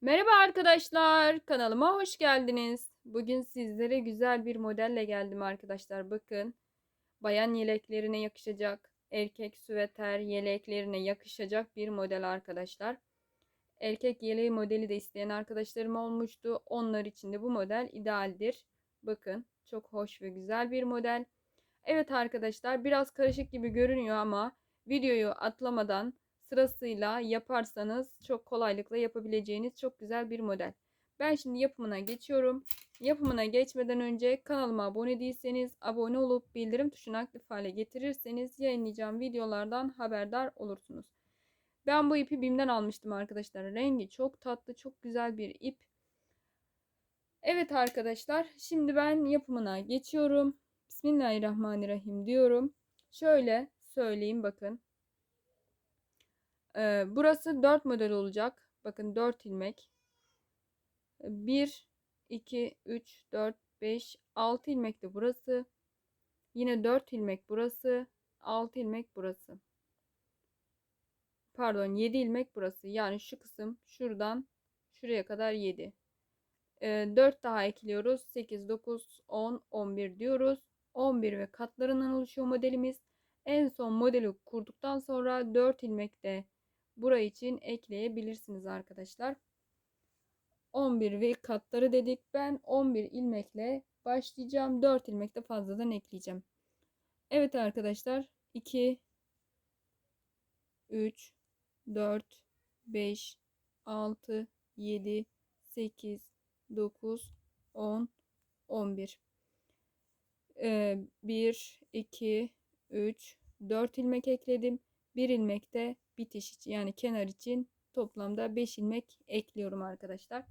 Merhaba arkadaşlar, kanalıma hoş geldiniz. Bugün sizlere güzel bir modelle geldim arkadaşlar. Bakın, bayan yeleklerine yakışacak, erkek süveter yeleklerine yakışacak bir model arkadaşlar. Erkek yeleği modeli de isteyen arkadaşlarım olmuştu. Onlar için de bu model idealdir. Bakın, çok hoş ve güzel bir model. Evet arkadaşlar, biraz karışık gibi görünüyor ama videoyu atlamadan sırasıyla yaparsanız çok kolaylıkla yapabileceğiniz çok güzel bir model. Ben şimdi yapımına geçiyorum. Yapımına geçmeden önce kanalıma abone değilseniz abone olup bildirim tuşunu aktif hale getirirseniz yayınlayacağım videolardan haberdar olursunuz. Ben bu ipi BİM'den almıştım arkadaşlar. Rengi çok tatlı, çok güzel bir ip. Evet arkadaşlar, şimdi ben yapımına geçiyorum. Bismillahirrahmanirrahim diyorum. Şöyle söyleyeyim bakın. Ee, burası 4 model olacak. Bakın 4 ilmek. 1, 2, 3, 4, 5, 6 ilmek de burası. Yine 4 ilmek burası. 6 ilmek burası. Pardon 7 ilmek burası. Yani şu kısım şuradan şuraya kadar 7. Ee, 4 daha ekliyoruz. 8, 9, 10, 11 diyoruz. 11 ve katlarından oluşuyor modelimiz. En son modeli kurduktan sonra 4 ilmek de bura için ekleyebilirsiniz arkadaşlar. 11 ve katları dedik. Ben 11 ilmekle başlayacağım. 4 ilmek de fazladan ekleyeceğim. Evet arkadaşlar 2 3 4 5 6 7 8 9 10 11 ee, 1 2 3 4 ilmek ekledim. 1 ilmek de bitiş için yani kenar için toplamda 5 ilmek ekliyorum arkadaşlar.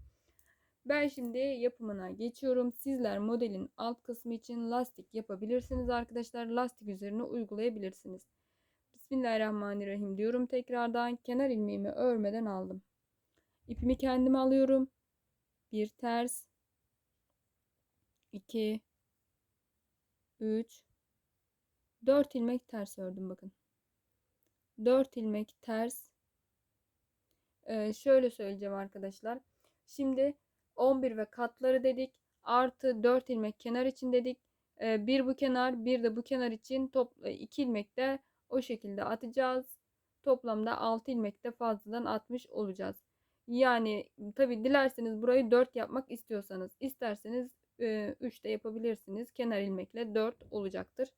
Ben şimdi yapımına geçiyorum. Sizler modelin alt kısmı için lastik yapabilirsiniz arkadaşlar. Lastik üzerine uygulayabilirsiniz. Bismillahirrahmanirrahim diyorum tekrardan. Kenar ilmeğimi örmeden aldım. İpimi kendim alıyorum. Bir ters. 2 3 4 ilmek ters ördüm bakın. 4 ilmek ters. Ee, şöyle söyleyeceğim arkadaşlar. Şimdi 11 ve katları dedik. Artı 4 ilmek kenar için dedik. Ee, bir bu kenar bir de bu kenar için top 2 ilmek de o şekilde atacağız. Toplamda 6 ilmek de fazladan atmış olacağız. Yani tabi dilerseniz burayı 4 yapmak istiyorsanız isterseniz 3 de yapabilirsiniz. Kenar ilmekle 4 olacaktır.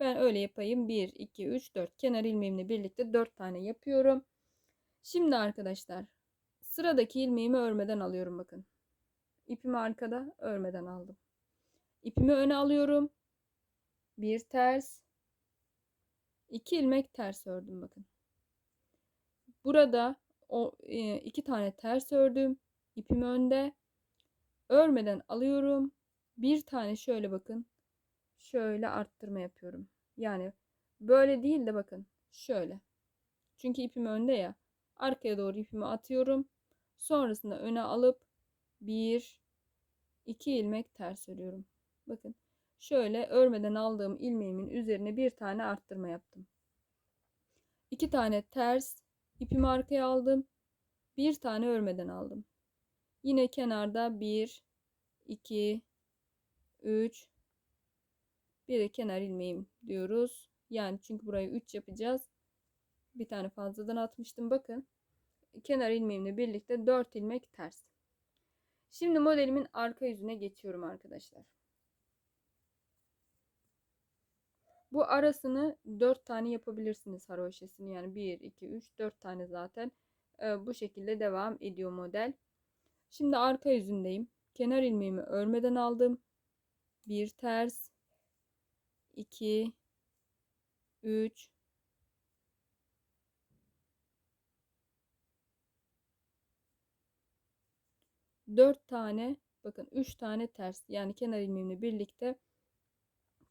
Ben öyle yapayım. 1, 2, 3, 4. Kenar ilmeğimle birlikte 4 tane yapıyorum. Şimdi arkadaşlar sıradaki ilmeğimi örmeden alıyorum bakın. İpimi arkada örmeden aldım. İpimi öne alıyorum. Bir ters. iki ilmek ters ördüm bakın. Burada o e, iki tane ters ördüm. İpimi önde. Örmeden alıyorum. Bir tane şöyle bakın şöyle arttırma yapıyorum. Yani böyle değil de bakın şöyle. Çünkü ipim önde ya. Arkaya doğru ipimi atıyorum. Sonrasında öne alıp bir iki ilmek ters örüyorum. Bakın şöyle örmeden aldığım ilmeğimin üzerine bir tane arttırma yaptım. İki tane ters ipimi arkaya aldım. Bir tane örmeden aldım. Yine kenarda bir, iki, üç, bir de kenar ilmeğim diyoruz. Yani çünkü burayı 3 yapacağız. Bir tane fazladan atmıştım. Bakın. Kenar ilmeğimle birlikte 4 ilmek ters. Şimdi modelimin arka yüzüne geçiyorum arkadaşlar. Bu arasını 4 tane yapabilirsiniz haroşesini. Yani 1, 2, 3, 4 tane zaten. Ee, bu şekilde devam ediyor model. Şimdi arka yüzündeyim. Kenar ilmeğimi örmeden aldım. Bir ters 2 3 4 tane bakın 3 tane ters yani kenar ilmeğimle birlikte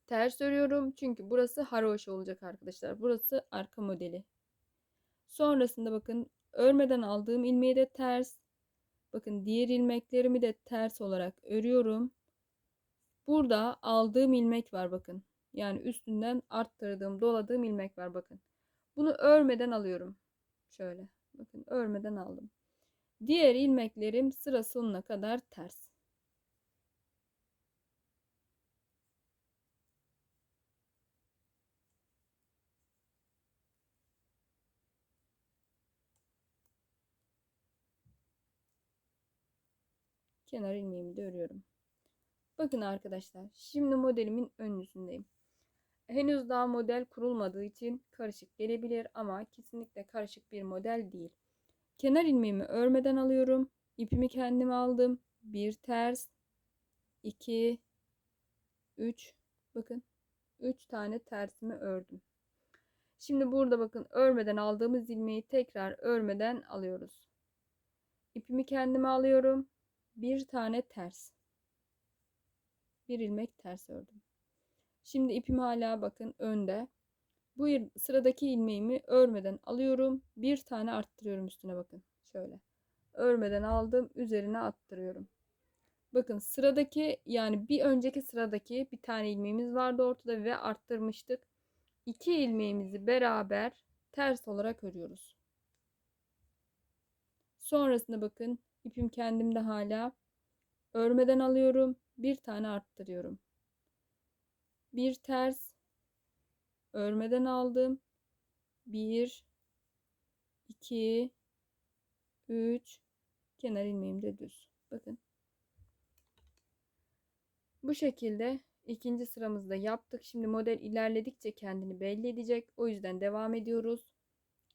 ters örüyorum. Çünkü burası haroşa olacak arkadaşlar. Burası arka modeli. Sonrasında bakın örmeden aldığım ilmeği de ters. Bakın diğer ilmeklerimi de ters olarak örüyorum. Burada aldığım ilmek var bakın. Yani üstünden arttırdığım, doladığım ilmek var bakın. Bunu örmeden alıyorum. Şöyle. Bakın örmeden aldım. Diğer ilmeklerim sıra sonuna kadar ters. Kenar ilmeğimi de örüyorum. Bakın arkadaşlar, şimdi modelimin ön yüzündeyim. Henüz daha model kurulmadığı için karışık gelebilir ama kesinlikle karışık bir model değil. Kenar ilmeğimi örmeden alıyorum. İpimi kendim aldım. Bir ters, iki, üç. Bakın, üç tane tersimi ördüm. Şimdi burada bakın örmeden aldığımız ilmeği tekrar örmeden alıyoruz. İpimi kendime alıyorum. Bir tane ters. Bir ilmek ters ördüm. Şimdi ipim hala bakın önde. Bu sıradaki ilmeğimi örmeden alıyorum. Bir tane arttırıyorum üstüne bakın. Şöyle. Örmeden aldım. Üzerine attırıyorum. Bakın sıradaki yani bir önceki sıradaki bir tane ilmeğimiz vardı ortada ve arttırmıştık. İki ilmeğimizi beraber ters olarak örüyoruz. Sonrasında bakın ipim kendimde hala örmeden alıyorum. Bir tane arttırıyorum. Bir ters örmeden aldım. 1 2 3 kenar ilmeğim de düz. Bakın. Bu şekilde ikinci sıramızda yaptık. Şimdi model ilerledikçe kendini belli edecek. O yüzden devam ediyoruz.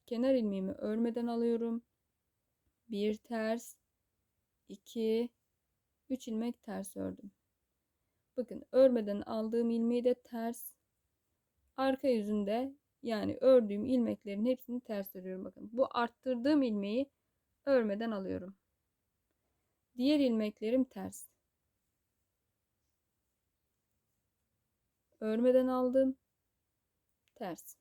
Kenar ilmeğimi örmeden alıyorum. Bir ters, iki, üç ilmek ters ördüm. Bakın örmeden aldığım ilmeği de ters arka yüzünde yani ördüğüm ilmeklerin hepsini ters örüyorum. Bakın bu arttırdığım ilmeği örmeden alıyorum. Diğer ilmeklerim ters. Örmeden aldım. Ters.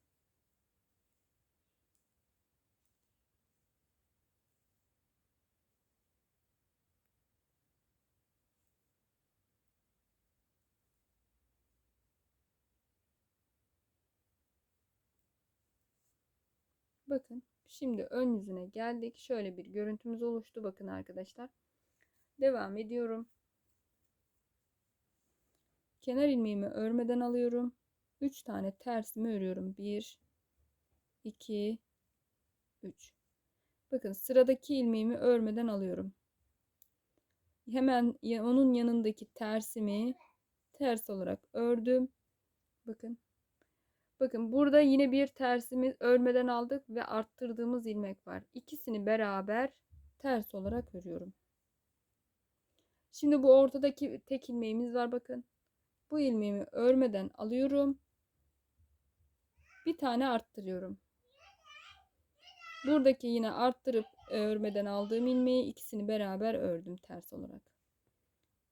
Bakın şimdi ön yüzüne geldik. Şöyle bir görüntümüz oluştu. Bakın arkadaşlar. Devam ediyorum. Kenar ilmeğimi örmeden alıyorum. 3 tane tersimi örüyorum. 1 2 3 Bakın sıradaki ilmeğimi örmeden alıyorum. Hemen onun yanındaki tersimi ters olarak ördüm. Bakın Bakın burada yine bir tersimiz örmeden aldık ve arttırdığımız ilmek var. İkisini beraber ters olarak örüyorum. Şimdi bu ortadaki tek ilmeğimiz var bakın. Bu ilmeğimi örmeden alıyorum. Bir tane arttırıyorum. Buradaki yine arttırıp örmeden aldığım ilmeği ikisini beraber ördüm ters olarak.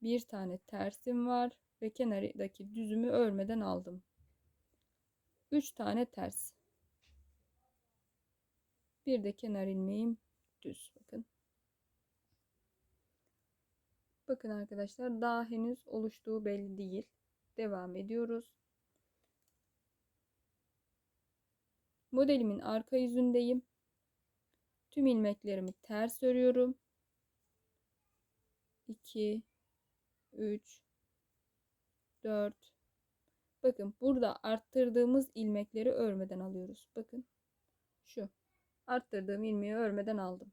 Bir tane tersim var ve kenardaki düzümü örmeden aldım. 3 tane ters. Bir de kenar ilmeğim düz. Bakın. Bakın arkadaşlar daha henüz oluştuğu belli değil. Devam ediyoruz. Modelimin arka yüzündeyim. Tüm ilmeklerimi ters örüyorum. 2 3 4 Bakın burada arttırdığımız ilmekleri örmeden alıyoruz. Bakın şu arttırdığım ilmeği örmeden aldım.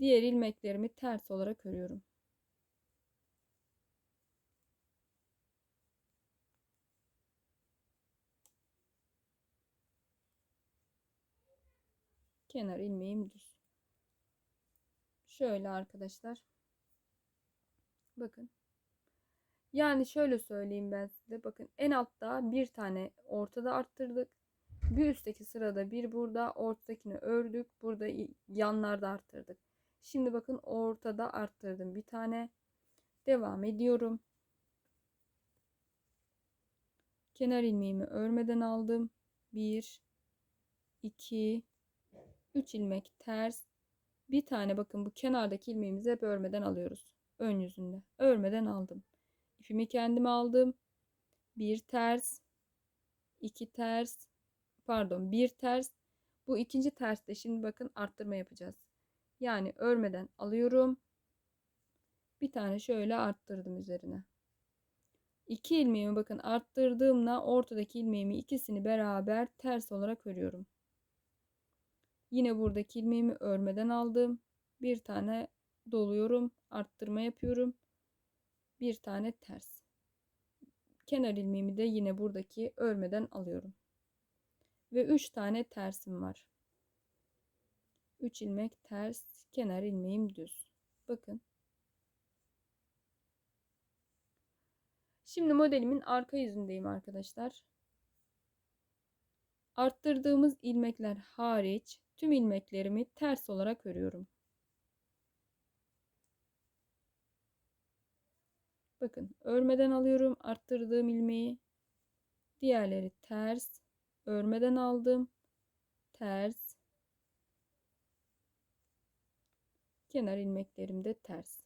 Diğer ilmeklerimi ters olarak örüyorum. Kenar ilmeğim düz. Şöyle arkadaşlar. Bakın yani şöyle söyleyeyim ben size. Bakın en altta bir tane ortada arttırdık. Bir üstteki sırada bir burada ortadakini ördük. Burada yanlarda arttırdık. Şimdi bakın ortada arttırdım bir tane. Devam ediyorum. Kenar ilmeğimi örmeden aldım. 1 2 3 ilmek ters. Bir tane bakın bu kenardaki ilmeğimizi hep örmeden alıyoruz. Ön yüzünde. Örmeden aldım. İpimi kendim aldım. Bir ters, iki ters, pardon bir ters. Bu ikinci terste şimdi bakın arttırma yapacağız. Yani örmeden alıyorum. Bir tane şöyle arttırdım üzerine. İki ilmeğimi bakın arttırdığımla ortadaki ilmeğimi ikisini beraber ters olarak örüyorum. Yine buradaki ilmeğimi örmeden aldım. Bir tane doluyorum. Arttırma yapıyorum. Bir tane ters. Kenar ilmeğimi de yine buradaki örmeden alıyorum. Ve 3 tane tersim var. 3 ilmek ters, kenar ilmeğim düz. Bakın. Şimdi modelimin arka yüzündeyim arkadaşlar. Arttırdığımız ilmekler hariç tüm ilmeklerimi ters olarak örüyorum. Bakın örmeden alıyorum arttırdığım ilmeği. Diğerleri ters. Örmeden aldım. Ters. Kenar ilmeklerim de ters.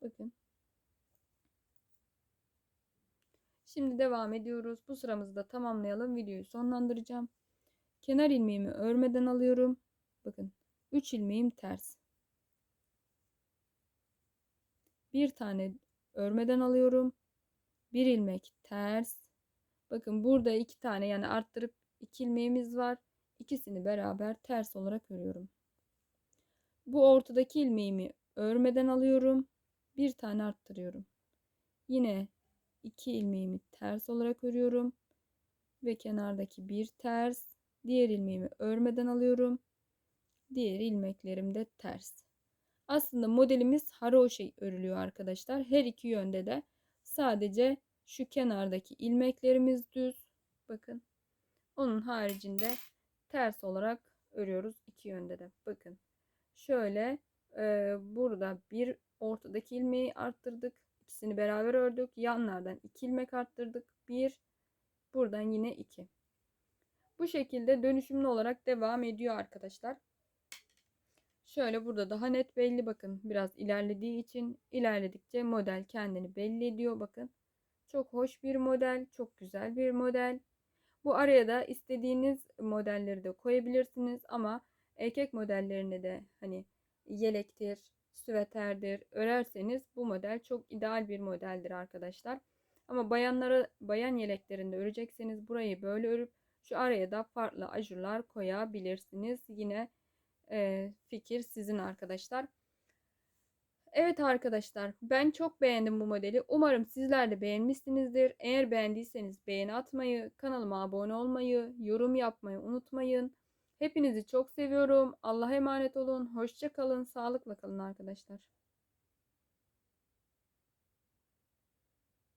Bakın. Şimdi devam ediyoruz. Bu sıramızı da tamamlayalım. Videoyu sonlandıracağım. Kenar ilmeğimi örmeden alıyorum. Bakın 3 ilmeğim ters. Bir tane örmeden alıyorum. Bir ilmek ters. Bakın burada iki tane yani arttırıp iki ilmeğimiz var. İkisini beraber ters olarak örüyorum. Bu ortadaki ilmeğimi örmeden alıyorum. Bir tane arttırıyorum. Yine iki ilmeğimi ters olarak örüyorum. Ve kenardaki bir ters. Diğer ilmeğimi örmeden alıyorum. Diğer ilmeklerim de ters. Aslında modelimiz haroşa örülüyor arkadaşlar. Her iki yönde de sadece şu kenardaki ilmeklerimiz düz. Bakın. Onun haricinde ters olarak örüyoruz iki yönde de. Bakın. Şöyle e, burada bir ortadaki ilmeği arttırdık. İkisini beraber ördük. Yanlardan iki ilmek arttırdık. Bir. Buradan yine iki. Bu şekilde dönüşümlü olarak devam ediyor arkadaşlar. Şöyle burada daha net belli bakın. Biraz ilerlediği için ilerledikçe model kendini belli ediyor. Bakın. Çok hoş bir model. Çok güzel bir model. Bu araya da istediğiniz modelleri de koyabilirsiniz ama erkek modellerine de hani yelektir, süveterdir örerseniz bu model çok ideal bir modeldir arkadaşlar. Ama bayanlara bayan yeleklerinde örecekseniz burayı böyle örüp şu araya da farklı ajurlar koyabilirsiniz. Yine e, fikir sizin arkadaşlar. Evet arkadaşlar ben çok beğendim bu modeli. Umarım sizler de beğenmişsinizdir. Eğer beğendiyseniz beğeni atmayı, kanalıma abone olmayı, yorum yapmayı unutmayın. Hepinizi çok seviyorum. Allah'a emanet olun. Hoşça kalın. Sağlıkla kalın arkadaşlar.